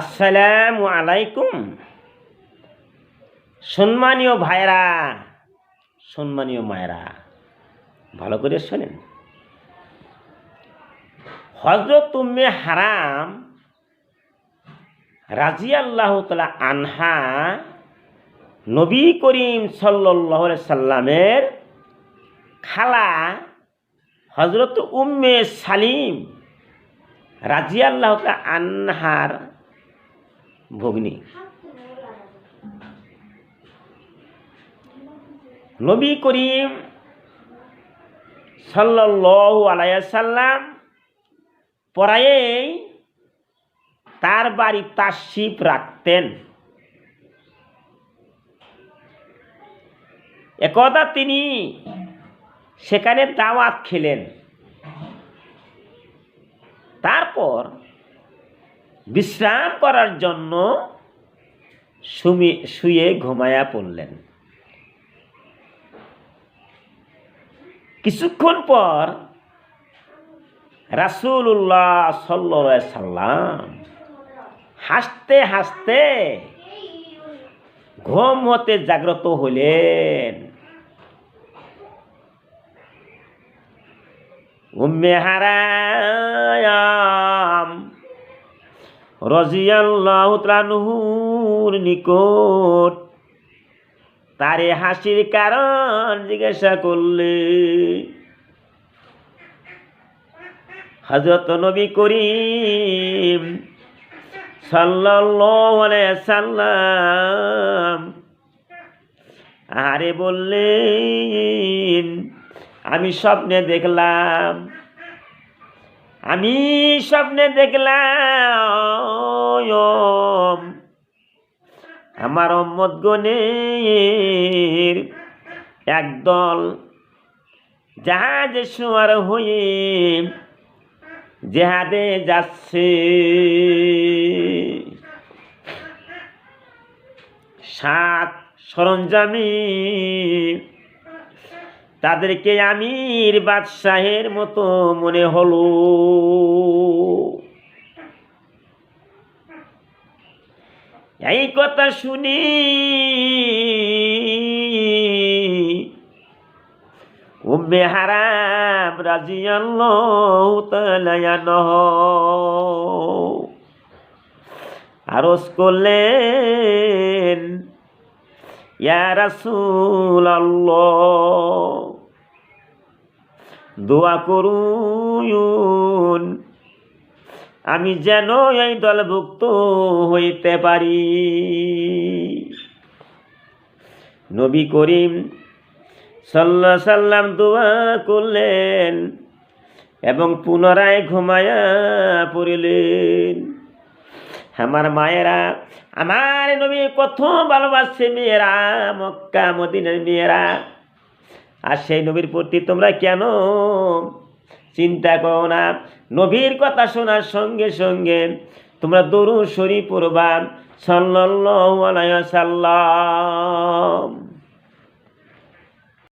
আসসালামু আলাইকুম। সম্মানীয় ভাইরা সম্মানীয় মায়েরা, ভালো করে শোনেন। হজরত উম্মে হারাম রাজি আল্লাহ তালা আনহা নবী করিম সাল্লাহ সাল্লামের খালা হজরত উম্মে সালিম রাজি আল্লাহ আনহার ভগ্নী। নবী করিম সাল্লাহ আলাইসাল্লাম পরায়েই তার বাড়ি তাশিপ রাখতেন। একদা তিনি সেখানে দাওয়াত খেলেন। তারপর বিশ্রাম করার জন্য শুয়ে ঘুমায়া পড়লেন। কিছুক্ষণ পর রাসুল্লাহ সাল্লাম হাসতে হাসতে ঘুম হতে জাগ্রত হলেন উম্মে হারায়াম ত্রানুহুর নিকট। তারে হাসির কারণ জিজ্ঞাসা করলে হজরত নবী করিম সাল্লাম আরে বললেন, আমি স্বপ্নে দেখলাম আমি স্বপ্নে দেখলাম আমার অম্মদ গণের একদল জাহাজে শোয়ার হয়ে জেহাদে যাচ্ছে। সাত সরঞ্জামি তাদেরকে আমির বাদশাহের মতো মনে হলো। এই কথা শুনি উম্মে হারাম রাজিয়াল্লাহু তাআলা আরজ করলেন, ইয়া দোয়া করুন। আমি যেন এই দলভুক্ত হইতে পারি। নবী করিম সাল্লা সাল্লাম দোয়া করলেন এবং পুনরায় ঘুমায়া পড়িলেন। আমার মায়েরা, আমার নবী কত ভালোবাসছে মেয়েরা, মক্কা, মদিনের মেয়েরা। আর সেই নবীর প্রতি তোমরা কেন চিন্তা করো না? নবীর কথা শোনার সঙ্গে সঙ্গে তোমরা দরু শরীফ পড়বা সাল্লাল্লাহু আলাইহি সাল্লাম